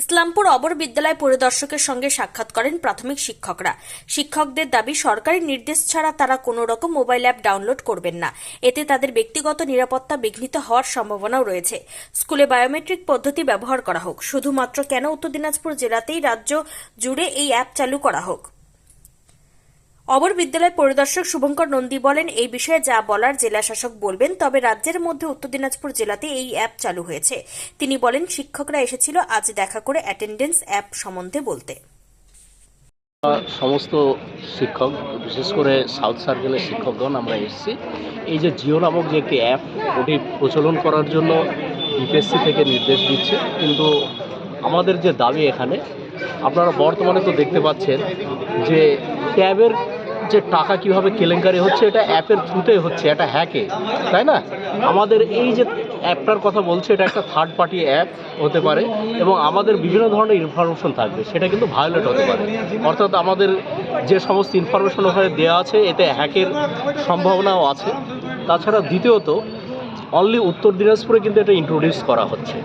ইসলামপুর অবর বিদ্যালয় পরিদর্শকের সঙ্গে সাক্ষাৎ করেন প্রাথমিক শিক্ষকরা। শিক্ষকদের দাবি, সরকারি নির্দেশ ছাড়া তারা কোনো রকম মোবাইল অ্যাপ ডাউনলোড করবেন না। এতে তাদের ব্যক্তিগত নিরাপত্তা বিঘ্নিত হওয়ার সম্ভাবনাও রয়েছে। স্কুলে বায়োমেট্রিক পদ্ধতি ব্যবহার করা হোক। শুধুমাত্র কেন উত্তর দিনাজপুর জেলাতেই রাজ্য জুড়ে এই অ্যাপ চালু করা হোক? অবর বিদ্যালয় পরিদর্শক শুভঙ্কর নন্দী বলেন, এই বিষয়ে যা বলার জেলা শাসক বলবেন, তবে রাজ্যের মধ্যে উত্তর দিনাজপুর জেলাতে এই অ্যাপ চালু হয়েছে। তিনি বলেন, শিক্ষকরা এসেছিল আজ দেখা করে অ্যাটেন্ডেন্স অ্যাপ সম্বন্ধে বলতে। সমস্ত শিক্ষক, বিশেষ করে সাউথ সার্কেলের শিক্ষকগণ আমরা এসেছি। এই যে জিও নামক যে একটি অ্যাপ, ওটি প্রচলন করার জন্য বিপিএসসি থেকে নির্দেশ দিচ্ছে। কিন্তু আমাদের যে দাবি এখানে, আপনারা বর্তমানে তো দেখতে পাচ্ছেন যে ট্যাবের যে টাকা কীভাবে কেলেঙ্কারি হচ্ছে, এটা অ্যাপের থ্রুতে হচ্ছে, এটা হ্যাকে তাই না? আমাদের এই যে অ্যাপটার কথা বলছে, এটা একটা থার্ড পার্টি অ্যাপ হতে পারে এবং আমাদের বিভিন্ন ধরনের ইনফরমেশন থাকবে, সেটা কিন্তু ভায়োলেট হতে পারে। অর্থাৎ আমাদের যে সমস্ত ইনফরমেশন ওখানে দেওয়া আছে, এতে হ্যাকের সম্ভাবনাও আছে। তাছাড়া দ্বিতীয়ত অনলি উত্তর দিনাজপুরে কিন্তু এটা ইন্ট্রোডিউস করা হচ্ছে।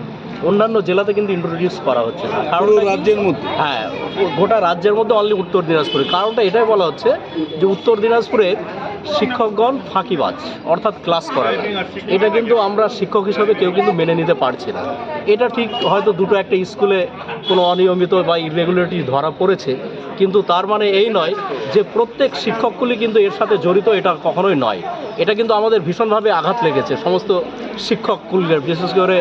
অন্যান্য জেলাতে কিন্তু ইন্ট্রোডিউস করা হচ্ছে না। কারণ রাজ্যের মধ্যে? হ্যাঁ গোটা রাজ্যের মধ্যে অনলি উত্তর দিনাজপুরে। কারণটা এটাই বলা হচ্ছে যে উত্তর দিনাজপুরে শিক্ষকগণ ফাঁকিবাজ, অর্থাৎ ক্লাস করে না। এটা কিন্তু আমরা শিক্ষক হিসেবে কেউ কিন্তু মেনে নিতে পারছি না। এটা ঠিক হয়তো দুটো একটা স্কুলে কোনো অনিয়মিত বা ইরেগুলারিটি ধরা পড়েছে, কিন্তু তার মানে এই নয় যে প্রত্যেক শিক্ষকগুলি কিন্তু এর সাথে জড়িত, এটা কখনোই নয়। এটা কিন্তু আমাদের ভীষণভাবে আঘাত লেগেছে সমস্ত শিক্ষকগুলির বিশেষ করে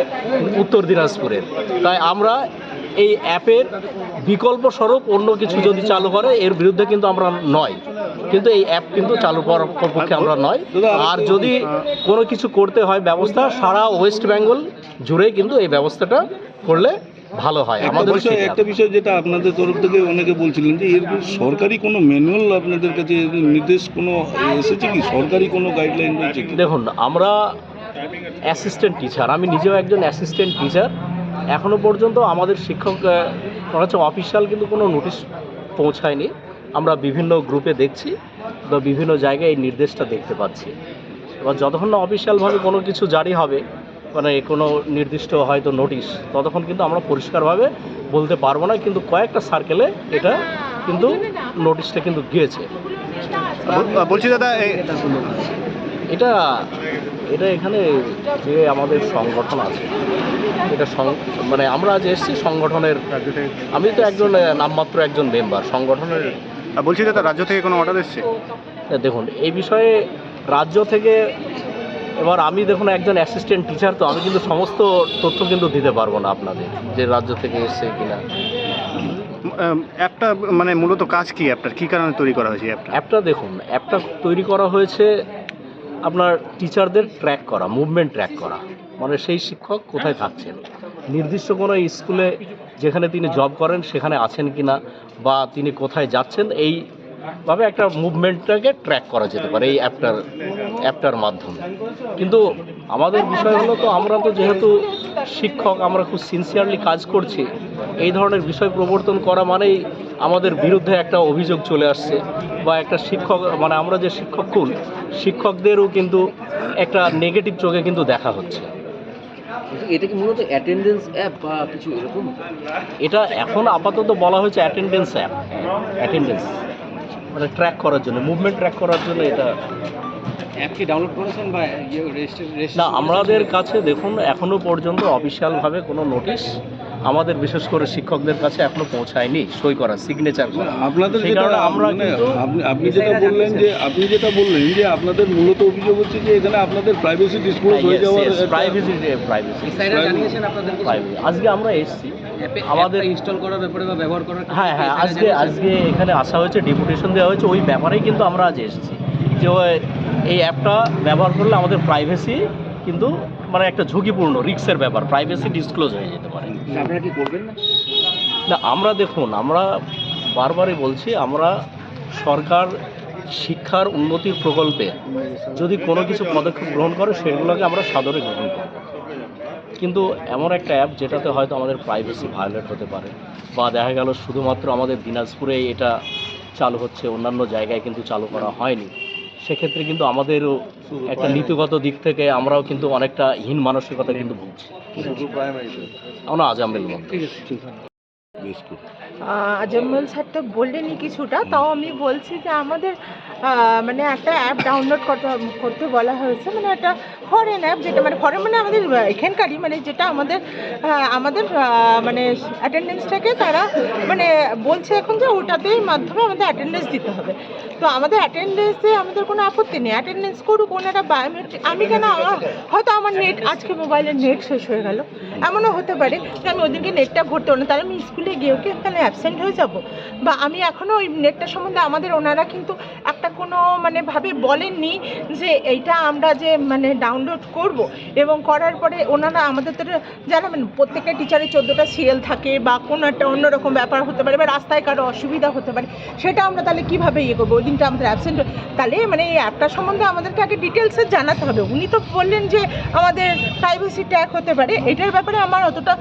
উত্তর দিনাজপুরের। তাই আমরা এই অ্যাপের বিকল্প স্বরূপ অন্য কিছু যদি চালু করে এর বিরুদ্ধে কিন্তু আমরা নয়। কিন্তু এই অ্যাপ কিন্তু চালু করার পক্ষে আমরা নয়। আর যদি কোনো কিছু করতে হয় ব্যবস্থা সারা ওয়েস্ট বেঙ্গল জুড়ে কিন্তু এই ব্যবস্থাটা করলে ভালো হয়। আমাদের বিষয় একটা বিষয় যেটা আপনাদের তরফ থেকে অনেকে বলছিলেন যে এর সরকারি কোনো ম্যানুয়াল আপনাদের কাছে নির্দেশ কোনো এসেছে কি? সরকারি কোনো গাইডলাইন রয়েছে দেখুন আমরা অ্যাসিস্ট্যান্ট টিচার আমি নিজেও একজন অ্যাসিস্ট্যান্ট টিচার এখনও পর্যন্ত আমাদের শিক্ষক মনে হচ্ছে অফিসিয়াল কিন্তু কোনো নোটিশ পৌঁছায়নি। আমরা বিভিন্ন গ্রুপে দেখছি বা বিভিন্ন জায়গায় এই নির্দেশটা দেখতে পাচ্ছি। এবার যতক্ষণ না অফিসিয়ালভাবে কোনো কিছু জারি হবে মানে কোনো নির্দিষ্ট হয়তো নোটিশ ততক্ষণ কিন্তু আমরা পরিষ্কারভাবে বলতে পারব না কিন্তু কয়েকটা সার্কেলে এটা কিন্তু নোটিশটা কিন্তু গিয়েছে। বলছি দাদা এটা এটা এখানে যে আমাদের সংগঠন আছে এটা মানে আমরা যে এসেছি সংগঠনের আমি তো একজন নামমাত্র একজন মেম্বার সংগঠনের বলছি দাদা রাজ্য থেকে কোনো অর্ডার এসছে? দেখুন এই বিষয়ে রাজ্য থেকে এবার আমি দেখুন একজন অ্যাসিস্ট্যান্ট টিচার তো আমি কিন্তু সমস্ত তথ্য কিন্তু দিতে পারব না আপনাদের যে রাজ্য থেকে এসছে কিনা। অ্যাপটা মানে মূলত কাজ কি অ্যাপটার? কী কারণে তৈরি করা হয়েছে অ্যাপটা? অ্যাপটা দেখুন অ্যাপটা তৈরি করা হয়েছে আপনার টিচারদের ট্র্যাক করা মুভমেন্ট ট্র্যাক করা। মানে সেই শিক্ষক কোথায় থাকছেন? নির্দিষ্ট কোনো স্কুলে যেখানে তিনি জব করেন, সেখানে আছেন কি না বা তিনি কোথায় যাচ্ছেন, এইভাবে একটা মুভমেন্টটাকে ট্র্যাক করা যেতে পারে, এই অ্যাপটার অ্যাপটার মাধ্যমে। কিন্তু আমাদের বিষয় হলো তো, আমরা তো যেহেতু শিক্ষক, আমরা খুব সিনসিয়ারলি কাজ করছি, এই ধরনের বিষয় প্রবর্তন করা মানেই আমাদের বিরুদ্ধে একটা অভিযোগ চলে আসছে, বা একটা শিক্ষক মানে আমরা যে শিক্ষককুল শিক্ষকদেরও কিন্তু একটা নেগেটিভ চোখে কিন্তু দেখা হচ্ছে। এটা কি মূলত অ্যাটেন্ডেন্স অ্যাপ বা কিছু এরকম? এটা এখন আপাতত বলা হয়েছে অ্যাটেন্ডেন্স অ্যাপ অ্যাটেন্ডেন্স মানে ট্র্যাক করার জন্য মুভমেন্ট ট্র্যাক করার জন্য এটা অ্যাপ কি ডাউনলোড করেছেন বা ইয়ে না আমাদের কাছে দেখুন এখনও পর্যন্ত অফিসিয়ালভাবে কোনো নোটিশ আমাদের বিশেষ করে শিক্ষকদের কাছে এখনও পৌঁছায়নি সই করা সিগনেচার করা। আপনাদের যেটা আমরা মানে আপনি যেটা বললেন যে আপনি যেটা বললেন যে আপনাদের মূলত অভিযোগ হচ্ছে যে এখানে আপনাদের প্রাইভেসি ডিসক্লোজ হয়ে যাওয়ার প্রাইভেসি প্রাইভেসি আজকে আমরা এসেছি। আমাদের আমাদের ইনস্টল করার ব্যাপারে বা ব্যবহার করার হ্যাঁ হ্যাঁ আজকে আজকে এখানে আসা হয়েছে ডেপুটেশন দেওয়া হয়েছে ওই ব্যাপারেই কিন্তু আমরা আজ এসেছি। যে এই অ্যাপটা ব্যবহার করলে আমাদের প্রাইভেসি কিন্তু মানে একটা ঝুঁকিপূর্ণ রিক্সের ব্যাপার প্রাইভেসি ডিসক্লোজ হয়ে যেতে পারে। আপনারা কি করবেন না? না আমরা দেখুন আমরা বারবারই বলছি আমরা সরকার শিক্ষার উন্নতির প্রকল্পে যদি কোনো কিছু পদক্ষেপ গ্রহণ করে সেগুলোকে আমরা সাদরে গ্রহণ করব। কিন্তু এমন একটা অ্যাপ যেটাতে হয়তো আমাদের প্রাইভেসি ভায়োলেট হতে পারে বা দেখা গেল শুধুমাত্র আমাদের দিনাজপুরে এটা চালু হচ্ছে অন্যান্য জায়গায় কিন্তু চালু করা হয়নি। সেক্ষেত্রে কিন্তু আমাদেরও একটা নীতিগত দিক থেকে আমরাও কিন্তু অনেকটা হীন মানসিকতা কিন্তু ভুগছি। আমরা আজামের আমি আহ, আজমল স্যার তো বললেনই কিছুটা, তাও আমি বলছি যে আমাদের মানে একটা অ্যাপ ডাউনলোড করতে করতে বলা হয়েছে মানে একটা ফরেন অ্যাপ যেটা মানে ফরেন মানে আমাদের এখানকারই মানে যেটা আমাদের আমাদের মানে অ্যাটেন্ডেন্সটাকে তারা মানে বলছে এখন যে ওটাতেই মাধ্যমে আমাদের অ্যাটেন্ডেন্স দিতে হবে। তো আমাদের অ্যাটেন্ডেন্সে আমাদের কোনো আপত্তি নেই অ্যাটেন্ডেন্স করুক ওনারা বায়োমেট্রিক আমি কেন আমার, হয়তো আমার নেট আজকে মোবাইলের নেট শেষ হয়ে গেল, এমনও হতে পারে যে আমি ওদিনকে নেটটা ভরতে পারলাম তাহলে আমি স্কুলে গিয়েও কি তাহলে অ্যাবসেন্ট হয়ে যাব? বা আমি এখনও ওই নেটটা সম্বন্ধে আমাদের ওনারা কিন্তু একটা কোনো মানে ভাবে বলেননি যে এইটা আমরা যে মানে ডাউনলোড করব। এবং করার পরে ওনারা আমাদের তো জানাবেন প্রত্যেকটা টিচারের চোদ্দোটা সিরিয়াল থাকে বা কোনো একটা অন্যরকম ব্যাপার হতে পারে বা রাস্তায় কারও অসুবিধা হতে পারে, সেটা আমরা তাহলে কীভাবে ইয়ে করব? ওই দিনটা আমাদের অ্যাবসেন্ট তাহলে মানে এই অ্যাপটা সম্বন্ধে আমাদেরকে আগে ডিটেলসে জানাতে হবে। উনি তো বললেন যে আমাদের প্রাইভেসি ট্যাগ হতে পারে। এটার ব্যাপারে আমার অতটা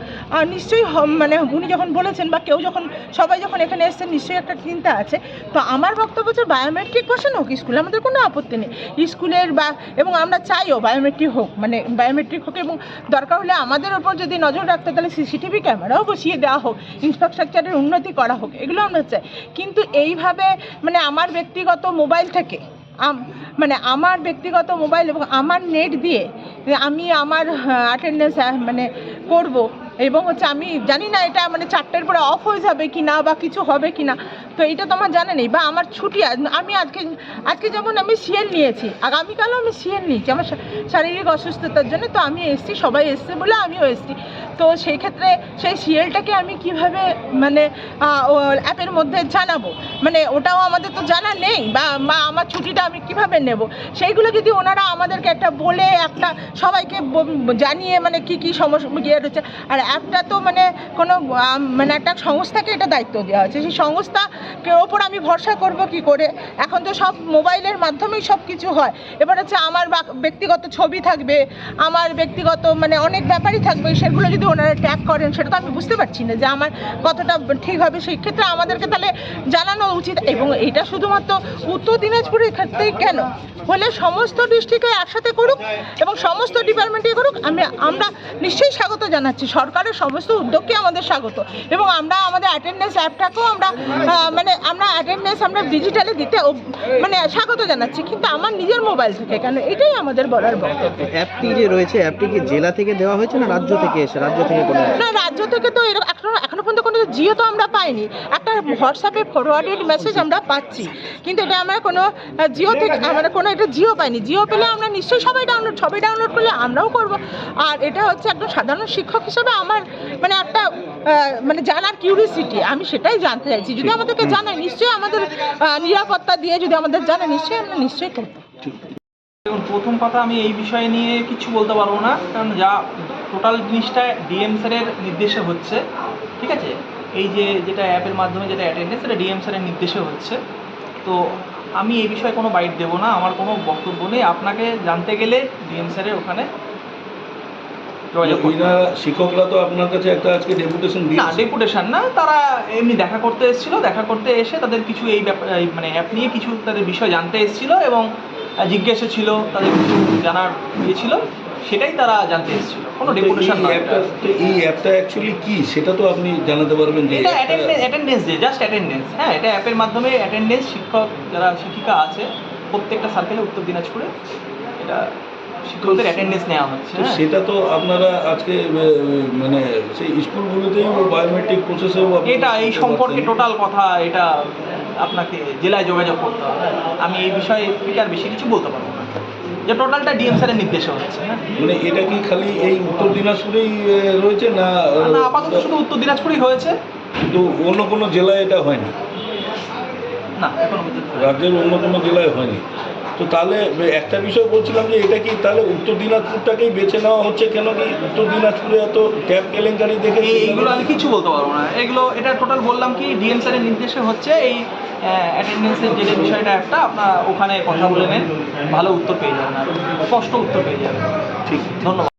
নিশ্চয়ই মানে উনি যখন বলেছেন বা কেউ যখন সবাই যখন এখানে এসেছেন, নিশ্চয়ই একটা চিন্তা আছে। তো আমার বক্তব্য হচ্ছে বায়োমেট্রিক বসানো হোক, স্কুলে আমাদের কোনো আপত্তি নেই। স্কুলের বা, এবং আমরা চাইও বায়োমেট্রিক হোক মানে বায়োমেট্রিক হোক এবং দরকার হলে আমাদের ওপর যদি নজর রাখতে, তাহলে সিসিটিভি ক্যামেরাও বসিয়ে দেওয়া হোক ইনফ্রাস্ট্রাকচারের উন্নতি করা হোক, এগুলো আমরা চাই। কিন্তু এইভাবে মানে আমার ব্যক্তিগত মোবাইল থেকে মানে আমার ব্যক্তিগত মোবাইল এবং আমার নেট দিয়ে আমি আমার অ্যাটেন্ডেন্স মানে করব এবং হচ্ছে আমি জানি না এটা মানে চারটের পরে অফ হয়ে যাবে কি না বা কিছু হবে কি না তো এটা তো আমার জানা নেই, বা আমার ছুটি আমি আজকে আজকে যেমন আমি সিএল নিয়েছি, আগামীকালও আমি সিএল নিয়েছি, আমার শারীরিক অসুস্থতার জন্য তো আমি এসছি, সবাই এসছে বলে আমিও এসছি। তো সেই ক্ষেত্রে সেই সিএলটাকে আমি কীভাবে মানে অ্যাপের মধ্যে জানাব? মানে ওটাও আমাদের তো জানা নেই, বা বা আমার ছুটিটা আমি কীভাবে নেব? সেইগুলো যদি ওনারা আমাদেরকে একটা বলে, একটা সবাইকে জানিয়ে মানে কি কি সমস্যা ইয়ে রয়েছে আর অ্যাপটা তো মানে কোনো মানে একটা সংস্থাকে এটা দায়িত্ব দেওয়া হয়েছে সেই সংস্থাকে ওপর আমি ভরসা করব কি করে? এখন তো সব মোবাইলের মাধ্যমেই সব কিছু হয়। এবার হচ্ছে আমার ব্যক্তিগত ছবি থাকবে, আমার ব্যক্তিগত মানে অনেক ব্যাপারই থাকবে, সেগুলো যদি ওনারা ট্যাগ করেন, সেটা তো আমি বুঝতে পারছি না যে আমার কতটা ঠিক হবে। সেই ক্ষেত্রে আমাদেরকে তাহলে জানানো উচিত। এবং এটা শুধুমাত্র উত্তর দিনাজপুরের ক্ষেত্রেই কেন? হলে সমস্ত ডিস্ট্রিক্টে একসাথে করুক এবং সমস্ত ডিপার্টমেন্টে করুক, আমি, আমরা নিশ্চয়ই স্বাগত জানাচ্ছি। সরকারের সমস্ত উদ্যোগকে আমাদের স্বাগত। এবং আমরা আমাদের অ্যাটেন্ডেন্স অ্যাপটাকেও আমরা মানে আমরা অ্যাটেন্ডেন্স আমরা ডিজিটালে দিতে মানে স্বাগত জানাচ্ছি কিন্তু আমার নিজের মোবাইল থেকে কেন? এটাই আমাদের বলার বক্তব্য। অ্যাপটি যে রয়েছে অ্যাপটি কি জেলা থেকে দেওয়া হয়েছে না রাজ্য থেকে এসে রাজ্য থেকে কোনো না রাজ্য থেকে তো এরকম এখনও এখনও পর্যন্ত কোনো জিও তো আমরা পাইনি। একটা হোয়াটসঅ্যাপে ফরওয়ার্ডেড মেসেজ আমরা পাচ্ছি কিন্তু এটা আমরা কোনো জিও থেকে আমরা কোনো এটা জিও পাইনি। জিও পেলে আমরা নিশ্চয়ই সবাই ডাউনলোড সবাই ডাউনলোড করলে আমরাও করব। আর এটা হচ্ছে একজন সাধারণ শিক্ষক হিসেবে আমার মানে একটা মানে জানার কিউরিসিটি আমি সেটাই জানতে চাইছি। যদি আমাদেরকে জানায় নিশ্চয়ই আমাদের নিরাপত্তা দিয়ে যদি আমাদের জানায় নিশ্চয়ই আমরা নিশ্চয়ই করব। প্রথম কথা আমি এই বিষয় নিয়ে কিছু বলতে পারব না, কারণ যা টোটাল জিনিসটা ডিএম স্যারের নির্দেশে হচ্ছে, ঠিক আছে? এই যে, যেটা অ্যাপের মাধ্যমে যেটা অ্যাটেন্ডেন্স সেটা ডিএম স্যারের নির্দেশে হচ্ছে। তো আমি এই বিষয়ে কোনো বাইট দেবো না, আমার কোনো বক্তব্য নেই। আপনাকে জানতে গেলে ডিএম স্যারের ওখানে যোগাযোগ এরা শিক্ষকরা তো আপনার কাছে একটা আজকে ডেপুটেশন না ডেপুটেশন না তারা এমনি দেখা করতে এসেছিল দেখা করতে এসে তাদের কিছু এই ব্যাপার মানে অ্যাপ নিয়ে কিছু তাদের বিষয় জানতে এসেছিল এবং জিজ্ঞাসা ছিল তাদের কিছু জানার ইয়ে ছিল সেটাই তারা জানতে এসেছিল। কোনো ডেপুটেশন অ্যাপটা এই অ্যাপটা অ্যাকচুয়ালি কি? সেটা তো আপনি জানাতে পারবেন যে এটা অ্যাটেন্ডেন্স ডে জাস্ট অ্যাটেন্ডেন্স হ্যাঁ এটা অ্যাপের মাধ্যমে অ্যাটেন্ডেন্স শিক্ষক যারা শিক্ষিকা আছে প্রত্যেকটা সার্কেলে উত্তর দিনাজপুরে। এটা শিক্ষকদের অ্যাটেন্ডেন্স নেওয়া হচ্ছে হ্যাঁ। সেটা তো আপনারা আজকে মানে সেই স্কুলগুলোতেই বায়োমেট্রিক প্রসেসেও এটা এই সম্পর্কে টোটাল কথা এটা আপনাকে জেলায় যোগাযোগ করতে হবে। আমি এই বিষয়ে আর বেশি কিছু বলতে পারব না। যে টোটালটা ডিএম স্যারের নির্দেশে হচ্ছে হ্যাঁ। মানে এটা কি খালি এই উত্তর দিনাজপুরেই রয়েছে না না আপাতত শুধু উত্তর দিনাজপুরেই হয়েছে। কিন্তু অন্য কোনো জেলায় এটা হয়নি? না এখনও পর্যন্ত রাজ্যের অন্য কোনো জেলায় হয়নি? তো তাহলে একটা বিষয় বলছিলাম যে এটা কি তাহলে উত্তর দিনাজপুরটাকেই বেছে নেওয়া হচ্ছে কেন কি? উত্তর দিনাজপুরে এত ক্যাব কেলেঙ্কারি দেখে এই এইগুলো আমি কিছু বলতে পারব না। এগুলো এটা টোটাল বললাম কি ডিএম স্যারের নির্দেশে হচ্ছে এই অ্যাটেন্ডেন্সের যে বিষয়টা একটা আপনার ওখানে কথা বলে নেন ভালো উত্তর পেয়ে যাবেন স্পষ্ট উত্তর পেয়ে যাবেন। ঠিক। ধন্যবাদ।